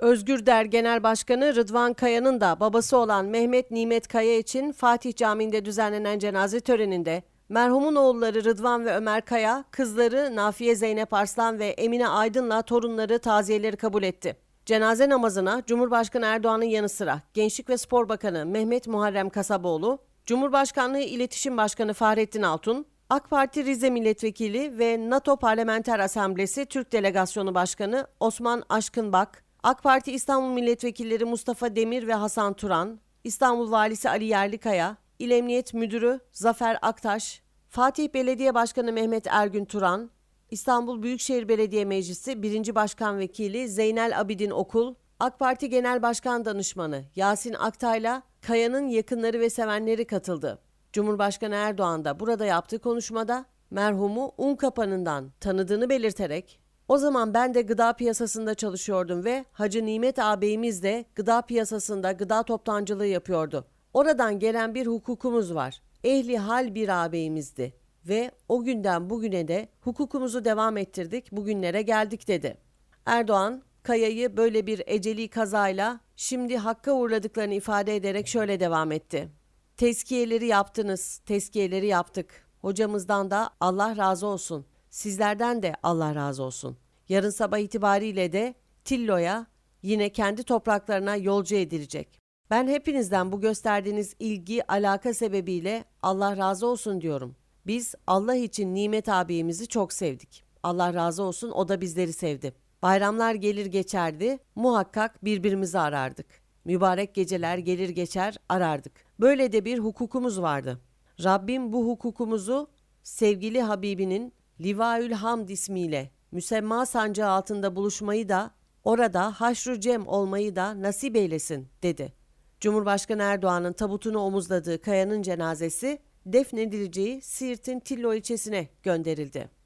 Özgür Der Genel Başkanı Rıdvan Kaya'nın da babası olan Mehmet Nimet Kaya için Fatih Camii'nde düzenlenen cenaze töreninde merhumun oğulları Rıdvan ve Ömer Kaya, kızları Nafiye Zeynep Arslan ve Emine Aydın'la torunları taziyeleri kabul etti. Cenaze namazına Cumhurbaşkanı Erdoğan'ın yanı sıra Gençlik ve Spor Bakanı Mehmet Muharrem Kasaboğlu, Cumhurbaşkanlığı İletişim Başkanı Fahrettin Altun, AK Parti Rize Milletvekili ve NATO Parlamenter Asamblesi Türk Delegasyonu Başkanı Osman Aşkınbak, AK Parti İstanbul Milletvekilleri Mustafa Demir ve Hasan Turan, İstanbul Valisi Ali Yerlikaya, İl Emniyet Müdürü Zafer Aktaş, Fatih Belediye Başkanı Mehmet Ergün Turan, İstanbul Büyükşehir Belediye Meclisi 1. Başkan Vekili Zeynel Abidin Okul, AK Parti Genel Başkan Danışmanı Yasin Aktay'la Kaya'nın yakınları ve sevenleri katıldı. Cumhurbaşkanı Erdoğan da burada yaptığı konuşmada merhumu un kapanından tanıdığını belirterek o zaman ben de gıda piyasasında çalışıyordum ve Hacı Nimet ağabeyimiz de gıda piyasasında gıda toptancılığı yapıyordu. Oradan gelen bir hukukumuz var. Ehli hal bir ağabeyimizdi ve o günden bugüne de hukukumuzu devam ettirdik, bugünlere geldik dedi. Erdoğan, Kaya'yı böyle bir eceli kazayla şimdi hakka uğradıklarını ifade ederek şöyle devam etti. Tezkiyeleri yaptınız, tezkiyeleri yaptık. Hocamızdan da Allah razı olsun. Sizlerden de Allah razı olsun. Yarın sabah itibariyle de Tillo'ya yine kendi topraklarına yolcu edilecek. Ben hepinizden bu gösterdiğiniz ilgi, alaka sebebiyle Allah razı olsun diyorum. Biz Allah için Nimet abimizi çok sevdik. Allah razı olsun o da bizleri sevdi. Bayramlar gelir geçerdi, muhakkak birbirimizi arardık. Mübarek geceler gelir geçer arardık. Böyle de bir hukukumuz vardı. Rabbim bu hukukumuzu sevgili Habibinin Livaül Hamd ismiyle müsemma sancağı altında buluşmayı da orada haşru cem olmayı da nasip eylesin dedi. Cumhurbaşkanı Erdoğan'ın tabutunu omuzladığı Kaya'nın cenazesi defnedileceği Siirt'in Tillo ilçesine gönderildi.